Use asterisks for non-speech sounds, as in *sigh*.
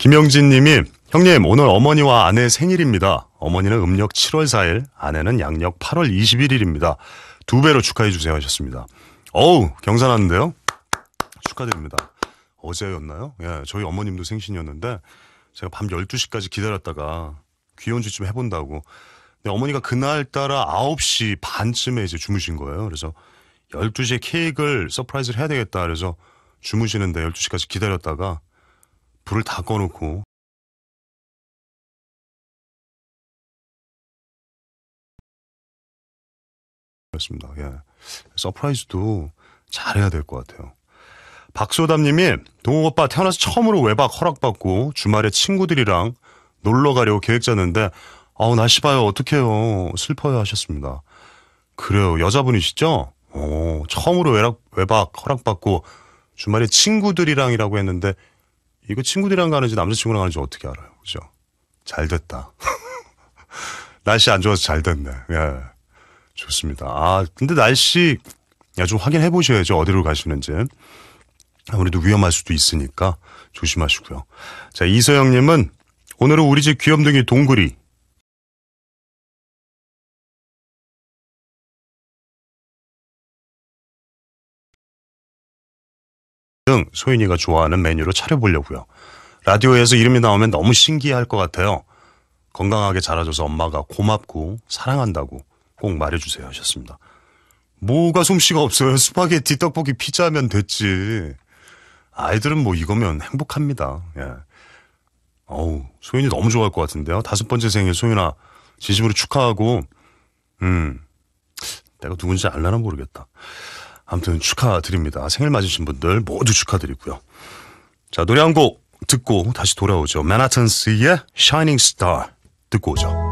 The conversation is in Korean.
김영진 님이 형님 오늘 어머니와 아내 생일입니다. 어머니는 음력 7월 4일, 아내는 양력 8월 21일입니다. 두 배로 축하해 주세요 하셨습니다. 어우 경사났는데요. 축하드립니다. 어제였나요? 예, 저희 어머님도 생신이었는데 제가 밤 12시까지 기다렸다가 귀연주 좀 해본다고. 근데 어머니가 그날 따라 9시 반쯤에 이제 주무신 거예요. 그래서 12시에 케이크를 서프라이즈를 해야 되겠다. 그래서 주무시는데 12시까지 기다렸다가 불을 다 꺼놓고 그렇습니다. 예. 서프라이즈도 잘해야 될 것 같아요. 박소담님이 동욱 오빠 태어나서 처음으로 외박 허락받고 주말에 친구들이랑 놀러 가려고 계획 짰는데 아우 날씨 봐요 어떡해요 슬퍼요 하셨습니다. 그래요 여자분이시죠? 오, 처음으로 외박, 외박 허락받고 주말에 친구들이랑이라고 했는데 이거 친구들이랑 가는지 남자친구랑 가는지 어떻게 알아요? 그죠? 잘 됐다. *laughs* 날씨 안 좋아서 잘 됐네. 예. 좋습니다. 아, 근데 날씨 야, 좀 확인해 보셔야죠. 어디로 가시는지. 아무래도 위험할 수도 있으니까 조심하시고요. 자, 이서영님은 오늘은 우리 집 귀염둥이 동굴이 등 소인이가 좋아하는 메뉴로 차려보려고요. 라디오에서 이름이 나오면 너무 신기할 것 같아요. 건강하게 자라줘서 엄마가 고맙고 사랑한다고 꼭 말해주세요 하셨습니다. 뭐가 솜씨가 없어요. 스파게티, 떡볶이, 피자면 됐지. 아이들은 뭐 이거면 행복합니다. 예. 어우, 소윤이 너무 좋아할 것 같은데요. 다섯 번째 생일 소윤아 진심으로 축하하고, 음, 내가 누군지 알라나 모르겠다. 아무튼 축하드립니다. 생일 맞으신 분들 모두 축하드리고요. 자, 노래 한 곡 듣고 다시 돌아오죠. 맨하탄스의 Shining Star 듣고 오죠.